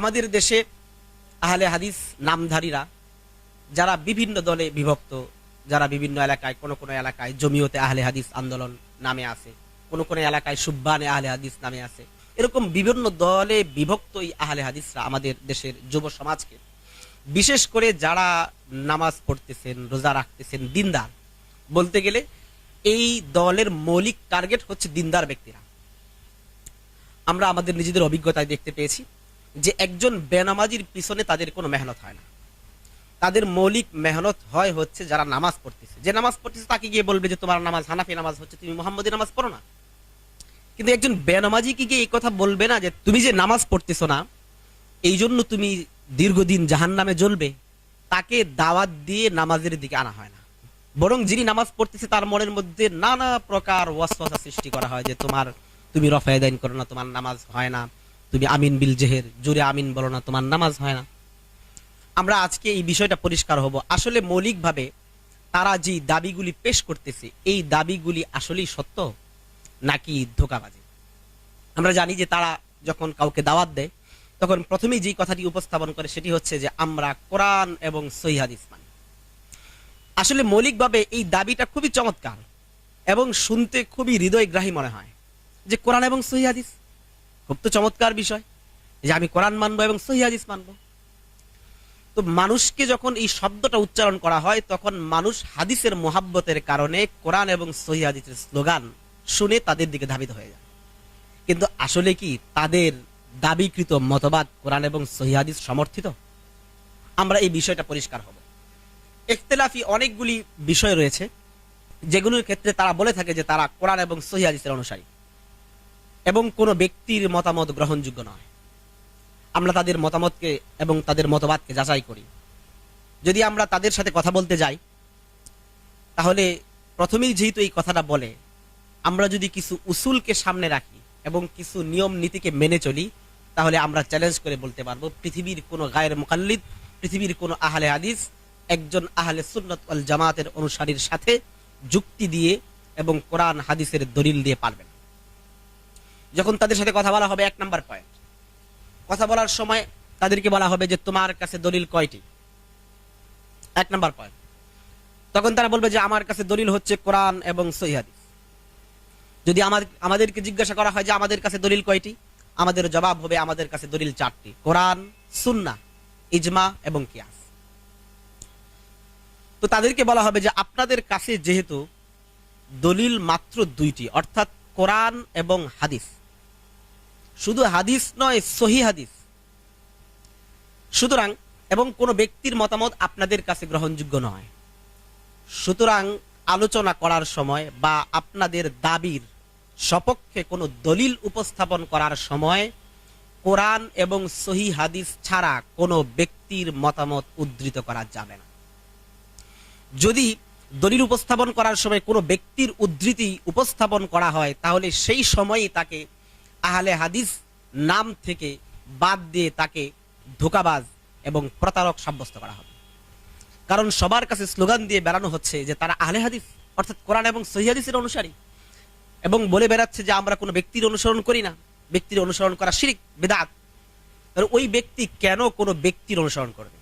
আমাদের দেশে আহলে হাদিস নামধারীরা, যারা বিভিন্ন দলে বিভক্ত, যারা বিভিন্ন এলাকায়, কোন কোন এলাকায় জমিয়তে আহলে হাদিস আন্দোলন নামে আছে, কোন কোন এলাকায় সুব্বানে আহলে হাদিস নামে আছে। এরকম বিভিন্ন দলে বিভক্ত এই আহলে হাদিসরা আমাদের দেশের যুব সমাজকে। বিশেষ করে যারা নামাজ পড়তেছেন, রোজা রাখতেছেন, দিনদার। বলতে গেলে এই দলের মৌলিক টার্গেট হচ্ছে দিনদার ব্যক্তিরা। আমরা আমাদের নিজেদের অভিজ্ঞতায় দেখতে পেয়েছি। যে একজন বেনামাজির পিছনে তাদের কোনো মেহনত হয় না। তাদের মৌলিক মেহনত হয় হচ্ছে যারা নামাজ পড়তেছে। যে নামাজ পড়তেছে তাকে গিয়ে বলবে যে তোমার নামাজ হানাফি নামাজ হচ্ছে, তুমি মোহাম্মদী নামাজ পড়ো না। কিন্তু একজন বেনামাজি কি গিয়ে এই কথা বলবে না যে তুমি যে নামাজ পড়তেছো না এই জন্য তুমি দীর্ঘদিন জাহান নামে জ্বলবে? তাকে দাওয়াত দিয়ে নামাজের দিকে আনা হয় না। বরং যিনি নামাজ পড়তেছে তার মনের মধ্যে নানা প্রকার ওয়াসওয়াসা সৃষ্টি করা হয় যে তোমার, তুমি রফায়দাইন করো না, তোমার নামাজ হয় না। তুমি আমিন বিল জেহের, জোরে আমিন বলো না, তোমার নামাজ হয় না। আমরা আজকে এই বিষয়টা পরিষ্কার হব। আসলে মৌলিকভাবে তারা যে দাবিগুলি পেশ করতেছে, এই দাবিগুলি আসলেই সত্য নাকি ধোকাবাজি? আমরা জানি যে তারা যখন কাউকে দাওয়াত দেয়, তখন প্রথমেই যেই কথাটি উপস্থাপন করে সেটি হচ্ছে যে, আমরা কোরআন এবং সহিহাদিস মানি। আসলে মৌলিকভাবে এই দাবিটা খুবই চমৎকার এবং শুনতে খুবই হৃদয়গ্রাহী মনে হয় যে কোরআন এবং সহিহাদিস খুব তো চমৎকার বিষয় যে আমি কোরআন মানবো এবং সহিহাদিস মানবো। তো মানুষকে যখন এই শব্দটা উচ্চারণ করা হয়, তখন মানুষ হাদিসের মোহাব্বতের কারণে কোরআন এবং সহি স্লোগান শুনে তাদের দিকে ধাবিত হয়ে যায়। কিন্তু আসলে কি তাদের দাবিকৃত মতবাদ কোরআন এবং সহিহাদিস সমর্থিত? আমরা এই বিষয়টা পরিষ্কার হব। ইখতিলাফি অনেকগুলি বিষয় রয়েছে, যেগুলোর ক্ষেত্রে তারা বলে থাকে যে তারা কোরআন এবং সহিহাদিসের অনুসারী। এবং কোনো ব্যক্তির মতামত গ্রহণযোগ্য নয়। আমরা তাদের মতামতকে এবং তাদের মতবাদকে যাচাই করি। যদি আমরা তাদের সাথে কথা বলতে যাই, তাহলে প্রথমেই যেহেতু এই কথাটা বলে, আমরা যদি কিছু উসুলকে সামনে রাখি এবং কিছু নিয়ম নীতিকে মেনে চলি, তাহলে আমরা চ্যালেঞ্জ করে বলতে পারব, পৃথিবীর কোনো গায়ের মোকাল্লিদ পৃথিবীর কোনো আহলে হাদিস, একজন আহলে সুন্নত আল জামাতের অনুসারীর সাথে যুক্তি দিয়ে এবং কোরআন, হাদিসের দলিল দিয়ে পারবেন যখন তাদের সাথে কথা বলা হবে, এক নাম্বার পয়েন্ট কথা বলার সময় তাদেরকে বলা হবে যে, তোমার কাছে দলিল কয়টি? এক নাম্বার পয়েন্ট তখন তারা বলবে যে, আমার কাছে দলিল হচ্ছে কোরআন এবং সহিহাদিস যদি আমাদের, আমাদেরকে জিজ্ঞাসা করা হয় যে, আমাদের কাছে দলিল কয়টি? আমাদের জবাব হবে, আমাদের কাছে দলিল চারটি। কোরআন সুন্না ইজমা এবং কিয়াস। তো তাদেরকে বলা হবে যে, আপনাদের কাছে যেহেতু দলিল মাত্র দুইটি, অর্থাৎ কোরআন এবং হাদিস শুধু হাদিস নয়, সহি হাদিস। সুতরাং, এবং কোনো ব্যক্তির মতামত আপনাদের কাছে গ্রহণযোগ্য নয়। সুতরাং, আলোচনা করার সময় বা আপনাদের দাবির সপক্ষে কোনো দলিল উপস্থাপন করার সময় কোরআন এবং সহি হাদিস ছাড়া কোনো ব্যক্তির মতামত উদ্ধৃত করা যাবে না। যদি দলিল উপস্থাপন করার সময় কোনো ব্যক্তির উদ্ধৃতি উপস্থাপন করা হয়, তাহলে সেই সময়ই তাকে আহলে হাদিস নাম থেকে বাদ দিয়ে তাকে ধোকাবাজ এবং প্রতারক সাব্যস্ত করা হবে। কারণ সবার কাছে স্লোগান দিয়ে বেড়ানো হচ্ছে যে তারা আহলে হাদিস, অর্থাৎ কোরআন এবং সহি হাদিসের অনুসারী। এবং বলে বেড়াচ্ছে যে আমরা কোনো ব্যক্তির অনুসরণ করি না। ব্যক্তির অনুসরণ করা শিরিক, বেদাত। ওই ব্যক্তি কেন কোনো ব্যক্তির অনুসরণ করবে?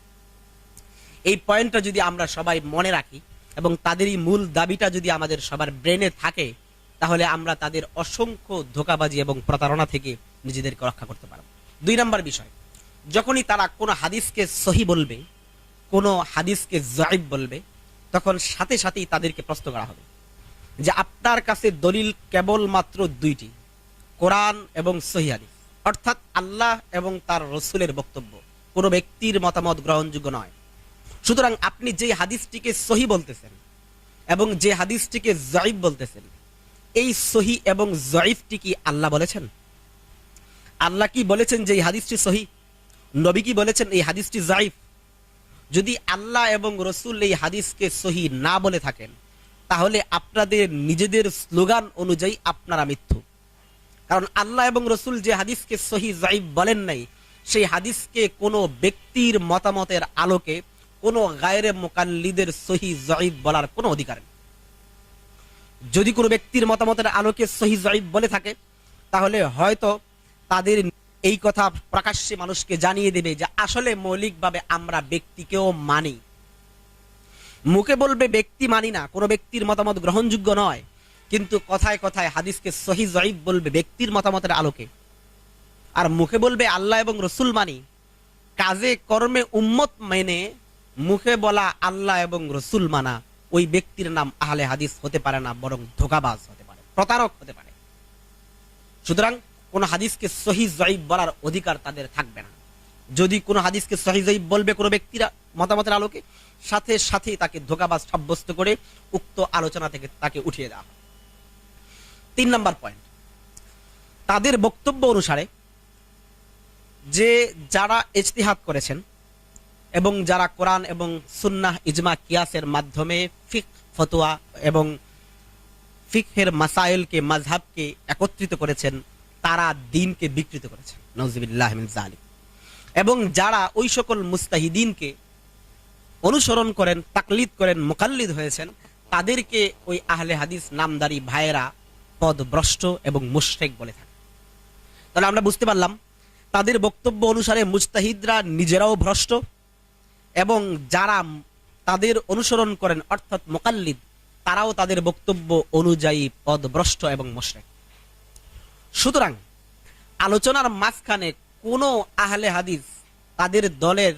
এই পয়েন্টটা যদি আমরা সবাই মনে রাখি এবং তাদেরই মূল দাবিটা যদি আমাদের সবার ব্রেনে থাকে তাহলে আমরা তাদের অসংখ্য ধোকাবাজি এবং প্রতারণা থেকে নিজেদেরকে রক্ষা করতে পারব। দুই নম্বর বিষয়, যখনই তারা কোনো হাদিসকে সহি বলবে, কোনো হাদিসকে জয়েব বলবে, তখন সাথে সাথেই তাদেরকে প্রশ্ন করা হবে যে আপনার কাছে দলিল কেবলমাত্র দুইটি, কোরআন এবং সহি হাদিস। অর্থাৎ আল্লাহ এবং তার রসুলের বক্তব্য, কোনো ব্যক্তির মতামত গ্রহণযোগ্য নয়। সুতরাং আপনি যে হাদিসটিকে সহি বলতেছেন এবং যে হাদিসটিকে জয়ীব বলতেছেন এই সহি এবং জয়ীফটি কি আল্লাহ বলেছেন? আল্লাহ কি বলেছেন যে এই হাদিসটি সহি? নবী কি বলেছেন এই হাদিসটি জয়ীফ যদি আল্লাহ এবং রসুল এই হাদিসকে সহি না বলে থাকেন, তাহলে আপনাদের নিজেদের স্লোগান অনুযায়ী আপনারা মিথ্যু। কারণ আল্লাহ এবং রসুল যে হাদিসকে সহি জয়ীব বলেন নাই, সেই হাদিসকে কোনো ব্যক্তির মতামতের আলোকে কোনো গায়রে মোকাল্লিদের সহি জয়ীব বলার কোনো অধিকার নেই। যদি কোনো ব্যক্তির মতামতের আলোকে সহি বলে থাকে, তাহলে হয়তো তাদের এই কথা প্রকাশ্যে মানুষকে জানিয়ে দেবে যে আসলে মৌলিকভাবে আমরা ব্যক্তিকেও মানি। মুখে বলবে ব্যক্তি মানি না, কোনো ব্যক্তির মতামত গ্রহণযোগ্য নয়, কিন্তু কথায় কথায় হাদিসকে সহি জয়ীব বলবে ব্যক্তির মতামতের আলোকে। আর মুখে বলবে আল্লাহ এবং রসুল মানি, কাজে কর্মে উম্মত মেনে মুখে বলা আল্লাহ এবং রসুল মানা। ওই ব্যক্তির নাম আহলে হাদিস হতে পারে না, বরং ধোকাবাজ হতে পারে, প্রতারক হতে পারে। সুতরাং কোন হাদিসকে সহি জয়ীব বলার অধিকার তাদের থাকবে না। যদি কোনো হাদিসকে সহি জয়ীব বলবে কোনো ব্যক্তিরা মতামতের আলোকে, সাথে সাথে তাকে ধোকাবাজ সাব্যস্ত করে উক্ত আলোচনা থেকে তাকে উঠিয়ে দেওয়া তিন নম্বর পয়েন্ট তাদের বক্তব্য অনুসারে যে যারা ইজতিহাদ করেছেন এবং যারা কোরআন এবং সুন্নাহ, ইজমা, কিয়াসের মাধ্যমে ফিক, ফতোয়া এবং ফিকহের মাসাইলকে মাঝহাবকে একত্রিত করেছেন, তারা দিনকে বিকৃত করেছেন। নজিবিল্লাহ এবং যারা ওই সকল মুস্তাহিদিনকে অনুসরণ করেন, তাকলিদ করেন, মোকাল্লিদ হয়েছেন, তাদেরকে ওই আহলে হাদিস নামদারি ভাইয়েরা পদভ্রষ্ট এবং মুশরেক বলে থাকে তাহলে আমরা বুঝতে পারলাম, তাদের বক্তব্য অনুসারে মুস্তাহিদরা নিজেরাও ভ্রষ্ট এবং যারা তাদের অনুসরণ করেন, অর্থাৎ মোকাল্লিদ, তারাও তাদের বক্তব্য অনুযায়ী পদভ্রষ্ট এবং মুশরেক। সুতরাং আলোচনার মাঝখানে কোনো আহলে হাদিস তাদের দলের,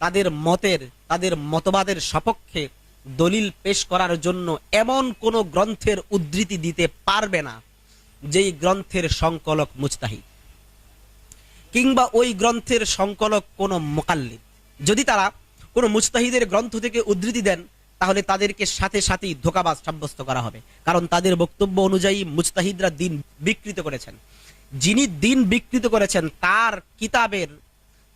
তাদের মতের, তাদের মতবাদের সপক্ষে দলিল পেশ করার জন্য এমন কোনো গ্রন্থের উদ্ধৃতি দিতে পারবে না, যেই গ্রন্থের সংকলক মুস্তাহিদ কিংবা ওই গ্রন্থের সংকলক কোন মোকাল্লিদ। যদি তারা কোনো মুস্তাহিদের গ্রন্থ থেকে উদ্ধৃতি দেন, তাহলে তাদেরকে সাথে সাথেই ধোকাবাজ সাব্যস্ত করা হবে। কারণ তাদের বক্তব্য অনুযায়ী মুস্তাহিদরা দিন বিকৃত করেছেন। যিনি দিন বিকৃত করেছেন, তার কিতাবের,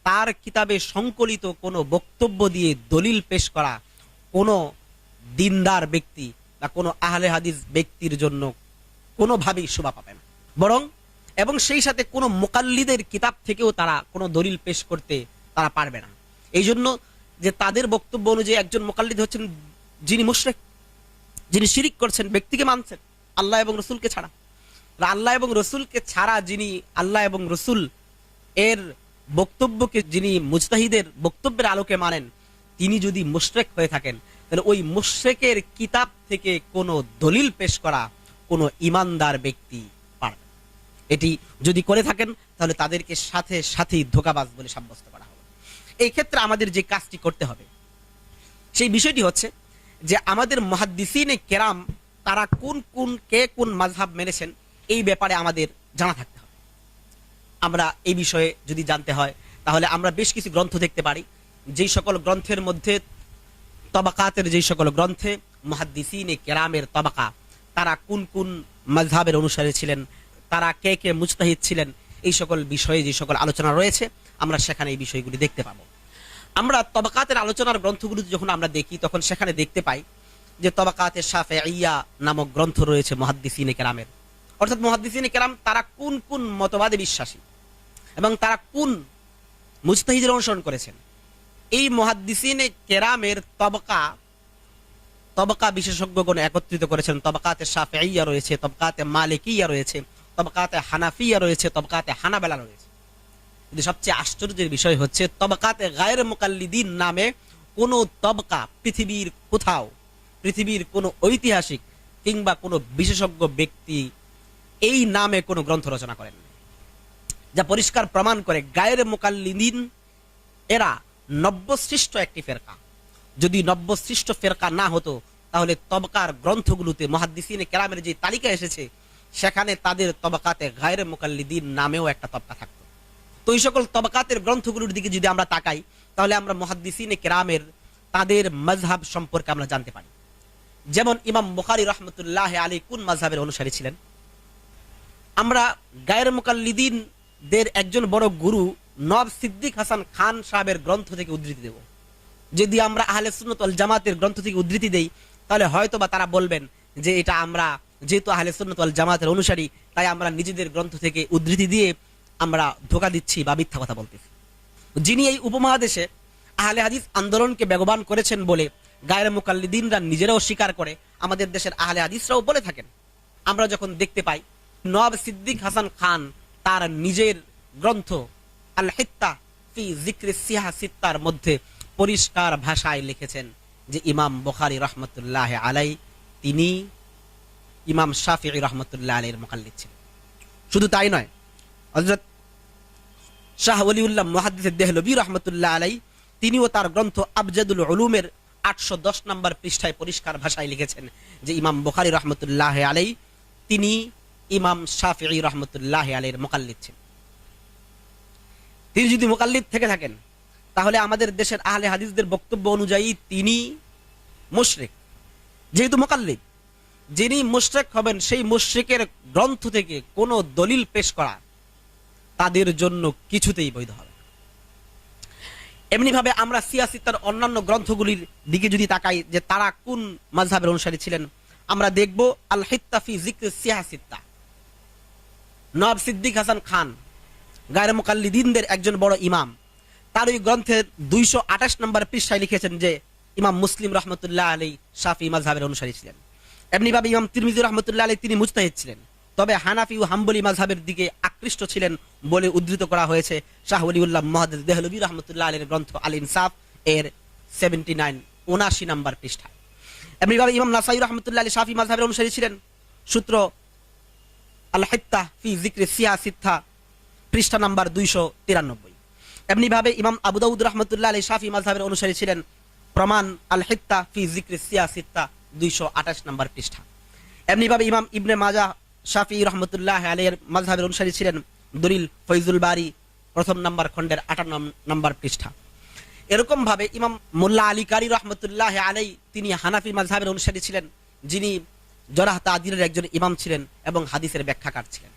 তার কিতাবে সংকলিত কোনো বক্তব্য দিয়ে দলিল পেশ করা কোনো দিনদার ব্যক্তি বা কোনো আহলে হাদিস ব্যক্তির জন্য কোনোভাবেই শোভা পাবে না। বরং, এবং সেই সাথে কোনো মোকাল্লিদের কিতাব থেকেও তারা কোনো দলিল পেশ করতে তারা পারবে না। এই জন্য যে তাদের বক্তব্য অনুযায়ী একজন মোকাল্লিদ হচ্ছেন যিনি মুশরেক, যিনি শিরিক করছেন, ব্যক্তিকে মানছেন, আল্লাহ এবং রসুলকে ছাড়া। আল্লাহ এবং রসুলকে ছাড়া যিনি আল্লাহ এবং রসুল এর বক্তব্যকে যিনি মুজতাহিদের বক্তব্যের আলোকে মানেন, তিনি যদি মুশরেক হয়ে থাকেন, তাহলে ওই মুশরেকের কিতাব থেকে কোনো দলিল পেশ করা কোনো ইমানদার ব্যক্তি পারবে এটি যদি করে থাকেন, তাহলে তাদেরকে সাথে সাথেই ধোকাবাজ বলে সাব্যস্ত করা এই ক্ষেত্রে আমাদের যে কাজটি করতে হবে, সেই বিষয়টি হচ্ছে যে আমাদের মহাদ্দিসিনে কেরাম তারা কোন কোন, কে কোন মাঝহাব মেনেছেন, এই ব্যাপারে আমাদের জানা থাকতে হবে। আমরা এই বিষয়ে যদি জানতে হয়, তাহলে আমরা বেশ কিছু গ্রন্থ দেখতে পারি। যেই সকল গ্রন্থের মধ্যে তবাকাতের যেই সকল গ্রন্থে মহাদ্দিসিনে কেরামের তবাকা, তারা কোন কোন মজহাবের অনুসারী ছিলেন, তারা কে কে মুজতাহিদ ছিলেন, এই সকল বিষয়ে যে সকল আলোচনা রয়েছে, আমরা সেখানে এই বিষয়গুলি দেখতে পাবো। আমরা তবাকাতের আলোচনার গ্রন্থগুলি যখন আমরা দেখি, তখন সেখানে দেখতে পাই যে তবাকাতের সাফে ইয়া নামক গ্রন্থ রয়েছে মহাদ্দিসিনে কেরামের। অর্থাৎ মহাদ্দিসিনে কেরাম তারা কোন কোন মতবাদে বিশ্বাসী এবং তারা কোন মুজতাহিদের অনুসরণ করেছেন? এই মহাদ্দিসিনে কেরামের তবকা তবকা বিশেষজ্ঞগণ একত্রিত করেছেন। তবকাতে সাফে সাফেইয়া রয়েছে, তবকাতে মালিকিয়া রয়েছে, তবকাতে হানাফিয়া রয়েছে, তবকাতে হানাবেলা রয়েছে। কিন্তু সবচেয়ে আশ্চর্যের বিষয় হচ্ছে তবকাতে গায়ের মোকাল্লিদিন নামে কোন তবকা পৃথিবীর কোথাও, পৃথিবীর কোনো ঐতিহাসিক কিংবা কোনো বিশেষজ্ঞ ব্যক্তি এই নামে কোনো গ্রন্থ রচনা করেন যা পরিষ্কার প্রমাণ করে গায়ের মোকাল্লিদিন এরা নব্যসৃষ্ট একটি ফেরকা। যদি নব্যসৃষ্ট ফেরকা না হতো, তাহলে তবকার গ্রন্থগুলোতে মহাদ্দিসিনে কেরামের যে তালিকা এসেছে, সেখানে তাদের তবকাতে গায়ের মোকাল্লিদিন নামেও একটা তবকা থাকতো। তো এই সকল তবকাতের গ্রন্থগুলোর দিকে যদি আমরা তাকাই, তাহলে আমরা মহাদ্দিসিনে কেরামের তাদের মজহাব সম্পর্কে আমরা জানতে পারি। যেমন ইমাম বুখারি রহমতুল্লাহ আলী কোন মজহাবের অনুসারী ছিলেন? আমরা গায়ের মোকাল্লিদিন দের একজন বড় গুরু নব সিদ্দিক হাসান খান সাহেবের গ্রন্থ থেকে উদ্ধৃতি দেব। যদি আমরা আহলে সুন্নত ওয়াল জামাতের গ্রন্থ থেকে উদ্ধৃতি দেই, তাহলে হয়তো বা তারা বলবেন যে এটা আমরা, যেহেতু আহলে সুন্নত ওয়াল জামাতের অনুসারী, তাই আমরা নিজেদের গ্রন্থ থেকে উদ্ধৃতি দিয়ে আমরা ধোকা দিচ্ছি বা মিথ্যা কথা বলতেছি যিনি এই উপমহাদেশে আহলে হাদিস আন্দোলনকে বেগবান করেছেন বলে গায়ের মুকাল্লিদিনরা নিজেরাও স্বীকার করে, আমাদের দেশের আহলে হাদিসরাও বলে থাকেন। আমরা যখন দেখতে পাই, নওয়াব সিদ্দিক হাসান খান তার নিজের গ্রন্থ আল হিত্তা ফি জিক্রি সিহা সিত্তার মধ্যে পরিষ্কার ভাষায় লিখেছেন যে ইমাম বখারি রহমতুল্লাহ আলাই তিনি ইমাম শাফি রহমতুল্লাহ আলাইয়ের মোকাল্লিদ ছিলেন। শুধু তাই নয় হজরত শাহ ওলিউল্লাহ মহাদিস দেহলবী রহমতুল্লাহ আলাই, তিনিও তার গ্রন্থ আবজাদুল উলুমের আটশো দশ নম্বর পৃষ্ঠায় পরিষ্কার ভাষায় লিখেছেন যে ইমাম বখারি রহমতুল্লাহ আলাই, তিনি ইমাম শাফি রহমতুল্লাহ আলাইয়ের মোকাল্লিদ ছিলেন। তিনি যদি মোকাল্লিদ থেকে থাকেন, তাহলে আমাদের দেশের আহলে হাদিসদের বক্তব্য অনুযায়ী তিনি মুশরিক। যেহেতু মোকাল্লিদ, যিনি মুশরেক হবেন, সেই মুশরিকের গ্রন্থ থেকে কোনো দলিল পেশ করা তাদের জন্য কিছুতেই বৈধ হবে। এমনিভাবে আমরা সিয়াসিতার অন্যান্য গ্রন্থগুলির দিকে যদি তাকাই যে তারা কোন মাঝহাবের অনুসারী ছিলেন, আমরা দেখব আল হিত্তাফি জিক্র সিয়াসিত্তা। নবাব সিদ্দিক হাসান খান, গায়ের মোকাল্লিদিনদের একজন বড় ইমাম, তার ওই গ্রন্থের দুইশো আঠাশ নম্বর পৃষ্ঠায় লিখেছেন যে ইমাম মুসলিম রহমতুল্লাহ আলী শাফি মাজহাবের অনুসারী ছিলেন। এমনিভাবে ইমাম তিরমিজুর রহমতুল্লাহ আলী তিনি মুস্তাহিদ ছিলেন। তবে হানাফি ও হাম্বলি মাজহাবের দিকে আকৃষ্ট ছিলেন বলে উদ্ধৃত করা হয়েছে শাহ ওলিউল্লাহ মহাদ দেহলবী রহমতুল্লাহ আলীর গ্রন্থ আল ইনসাফ এর সেভেন্টি নাইন উনাশি নাম্বার পৃষ্ঠা এমনিভাবে ইমাম নাসাই রহমতুল্লাহ আলী শাফি মাজহাবের অনুসারী ছিলেন। সূত্র আল ফি জিক্রে সিয়া সিদ্ধা পৃষ্ঠা নাম্বার দুইশো তিরানব্বই। এমনিভাবে ইমাম আবু দাউদ রহমতুল্লাহ আলী শাফি মাজহাবের অনুসারী ছিলেন। প্রমাণ আল হিত্তা ফি জিক্রে সিয়া সিত্তা, দুইশো আঠাশ নাম্বার পৃষ্ঠা। এমনিভাবে ইমাম ইবনে মাজা শাফি রহমতুল্লাহ আলের মাজহাবের অনুসারী ছিলেন দলিল ফৈজুল বারি, প্রথম নম্বর খণ্ডের আটান্ন নম্বর পৃষ্ঠা। এরকম ভাবে ইমাম মোল্লা আলী কারি রহমতুল্লাহ আলাই তিনি হানাফি মাজহাবের অনুসারী ছিলেন, যিনি জরাহ তাদিরের একজন ইমাম ছিলেন এবং হাদিসের ব্যাখ্যাকার ছিলেন।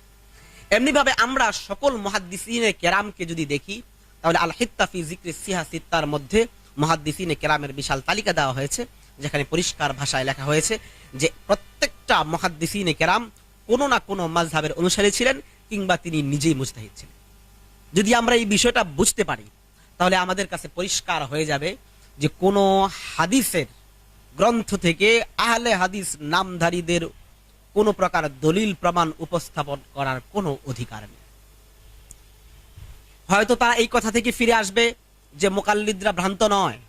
এমনিভাবে আমরা সকল মহাদ্দিসিনে কেরামকে যদি দেখি, তাহলে আল হিত্তাফি জিক্রি সিহা সিত্তার মধ্যে মহাদ্দিসিনে কেরামের বিশাল তালিকা দেওয়া হয়েছে, যেখানে পরিষ্কার ভাষায় লেখা হয়েছে যে প্রত্যেকটা মহাদ্দিসিনে কেরাম কোনো না কোনো মাজহাবের অনুসারী ছিলেন কিংবা তিনি নিজেই মুস্তাহিদ ছিলেন। যদি আমরা এই বিষয়টা বুঝতে পারি, তাহলে আমাদের কাছে পরিষ্কার হয়ে যাবে যে কোনো হাদিসের গ্রন্থ থেকে আহলে হাদিস নামধারীদের কোনো প্রকার দলিল প্রমাণ উপস্থাপন করার কোনো অধিকার নেই। হয়তো তারা এই কথা থেকে ফিরে আসবে যে মোকাল্লিদরা ভ্রান্ত নয়।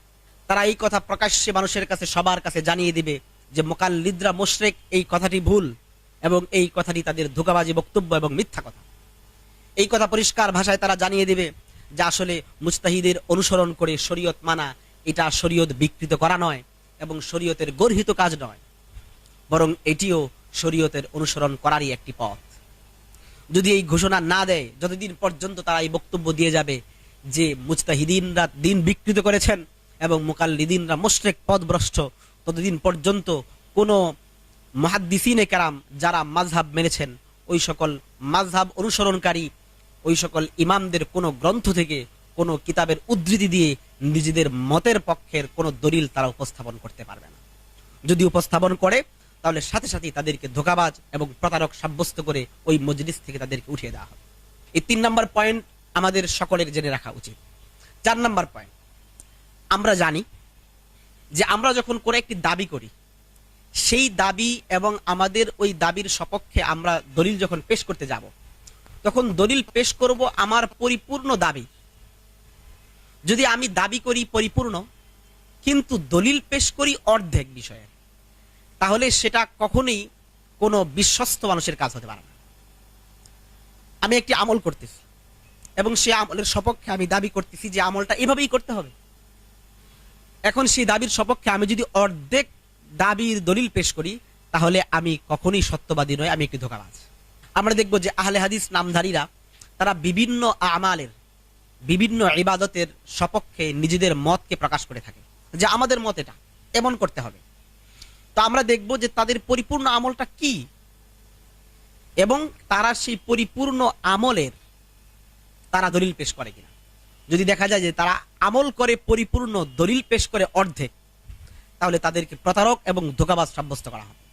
তারা এই কথা প্রকাশ্যে মানুষের কাছে সবার কাছে জানিয়ে দিবে যে মোকাল্লিদরা মোশরেক, এই কথাটি ভুল। এবং এই কথাটি তাদের ধোকাবাজি, বক্তব্য এবং মিথ্যা কথা। এই কথা পরিষ্কার ভাষায় তারা জানিয়ে দেবে যে আসলে মুস্তাহিদের অনুসরণ করে শরীয়ত মানা এটা শরীয়ত বিকৃত করা নয় এবং শরীয়তের গর্হিত কাজ নয়। বরং এটিও শরীয়তের অনুসরণ করারই একটি পথ। যদি এই ঘোষণা না দেয়, যতদিন পর্যন্ত তারা এই বক্তব্য দিয়ে যাবে যে মুস্তাহিদিনরা দিন বিকৃত করেছেন এবং মুকাল্লিদিনরা মোশরেক পদভ্রষ্ট, ততদিন পর্যন্ত কোনো মহাদ্দিসিনে কারাম যারা মাঝহাব মেনেছেন, ওই সকল মাঝহাব অনুসরণকারী, ওই সকল ইমামদের কোনো গ্রন্থ থেকে কোনো কিতাবের উদ্ধৃতি দিয়ে নিজেদের মতের পক্ষের কোনো দলিল তারা উপস্থাপন করতে পারবে না। যদি উপস্থাপন করে, তাহলে সাথে সাথে তাদেরকে ধোকাবাজ এবং প্রতারক সাব্যস্ত করে ওই মজলিস থেকে তাদেরকে উঠিয়ে দেওয়া হবে। এই তিন নম্বর পয়েন্ট আমাদের সকলের জেনে রাখা উচিত। চার নম্বর পয়েন্ট, আমরা জানি যে আমরা যখন করে একটি দাবি করি সেই দাবি এবং আমাদের ওই দাবির সপক্ষে আমরা দলিল যখন পেশ করতে যাব, তখন দলিল পেশ করব আমার পরিপূর্ণ দাবি। যদি আমি দাবি করি পরিপূর্ণ, কিন্তু দলিল পেশ করি অর্ধেক বিষয়ে, তাহলে সেটা কখনোই কোনো বিশ্বস্ত মানুষের কাজ হতে পারে না। আমি একটি আমল করতেছি এবং সে আমলের সপক্ষে আমি দাবি করতেছি যে আমলটা এভাবেই করতে হবে। এখন সেই দাবির সপক্ষে আমি যদি অর্ধেক দাবির দলিল পেশ করি, তাহলে আমি কখনোই সত্যবাদী নয় আমি একটি ধোকাবাজ। আমরা দেখব যে আহলে হাদিস নামধারীরা, তারা বিভিন্ন আমালের, বিভিন্ন ইবাদতের সপক্ষে নিজেদের মতকে প্রকাশ করে থাকে যে আমাদের মত এটা, এমন করতে হবে। তো আমরা দেখব যে তাদের পরিপূর্ণ আমলটা কি? এবং তারা সেই পরিপূর্ণ আমলের তারা দলিল পেশ করে কিনা। যদি দেখা যায় যে তারা আমল করে পরিপূর্ণ দলিল পেশ করে অর্ধেক তাহলে তাদেরকে প্রতারক এবং ধোকাবাজ সাব্যস্ত করা হবে।